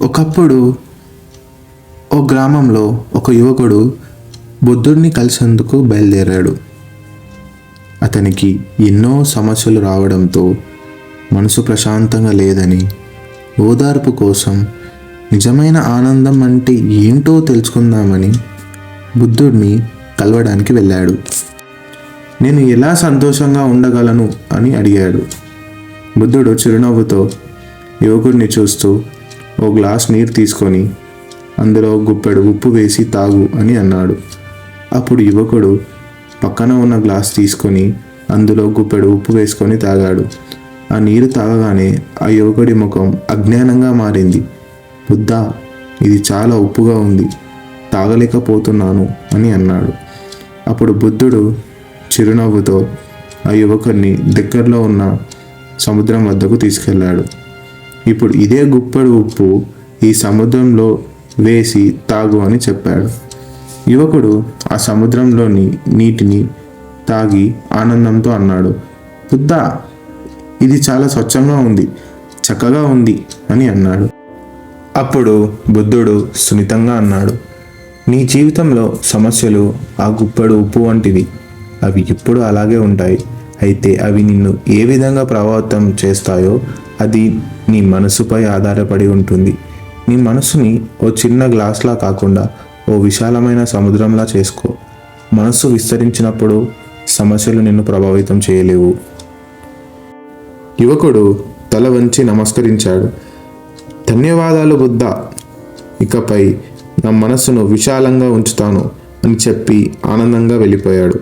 ఒకప్పుడు ఓ గ్రామంలో ఒక యువకుడు బుద్ధుడిని కలిసేందుకు బయలుదేరాడు. అతనికి ఎన్నో సమస్యలు రావడంతో మనసు ప్రశాంతంగా లేదని ఓదార్పు కోసం నిజమైన ఆనందం అంటే ఏంటో తెలుసుకుందామని బుద్ధుడిని కలవడానికి వెళ్ళాడు. నేను ఎలా సంతోషంగా ఉండగలను? అని అడిగాడు. బుద్ధుడు చిరునవ్వుతో యువకుడిని చూస్తూ ఓ గ్లాస్ నీరు తీసుకొని అందులో గుప్పెడు ఉప్పు వేసి తాగు అని అన్నాడు. అప్పుడు యువకుడు పక్కన ఉన్న గ్లాస్ తీసుకొని అందులో గుప్పెడు ఉప్పు వేసుకొని తాగాడు. ఆ నీరు తాగగానే ఆ యువకుడి ముఖం అజ్ఞానంగా మారింది. బుద్ధ ఇది చాలా ఉప్పుగా ఉంది. తాగలేకపోతున్నాను అని అన్నాడు. అప్పుడు బుద్ధుడు చిరునవ్వుతో ఆ యువకుడిని దగ్గరలో ఉన్న సముద్రం వద్దకు తీసుకెళ్ళాడు. ఇప్పుడు ఇదే గుప్పెడు ఉప్పు ఈ సముద్రంలో వేసి తాగు అని చెప్పాడు. యువకుడు ఆ సముద్రంలోని నీటిని తాగి ఆనందంతో అన్నాడు బుద్ధ ఇది చాలా స్వచ్ఛంగా ఉంది చక్కగా ఉంది అని అన్నాడు. అప్పుడు బుద్ధుడు సున్నితంగా అన్నాడు నీ జీవితంలో సమస్యలు ఆ గుప్పెడు ఉప్పు వంటివి. అవి ఎప్పుడు అలాగే ఉంటాయి. అయితే అవి నిన్ను ఏ విధంగా ప్రభావితం చేస్తాయో అది నీ మనసుపై ఆధారపడి ఉంటుంది. నీ మనసుని ఓ చిన్న గ్లాస్లా కాకుండా ఓ విశాలమైన సముద్రంలా చేసుకో. మనస్సు విస్తరించినప్పుడు సమస్యలు నిన్ను ప్రభావితం చేయలేవు. యువకుడు తల వంచి నమస్కరించాడు. ధన్యవాదాలు బుద్ధ! ఇకపై నా మనస్సును విశాలంగా ఉంచుతాను అని చెప్పి ఆనందంగా వెళ్ళిపోయాడు.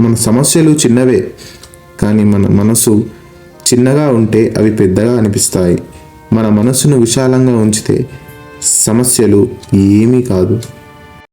మన సమస్యలు చిన్నవే కానీ మన మనసు చిన్నగా ఉంటే అవి పెద్దగా అనిపిస్తాయి. మన మనస్సును విశాలంగా ఉంచితే సమస్యలు ఏమీ కాదు.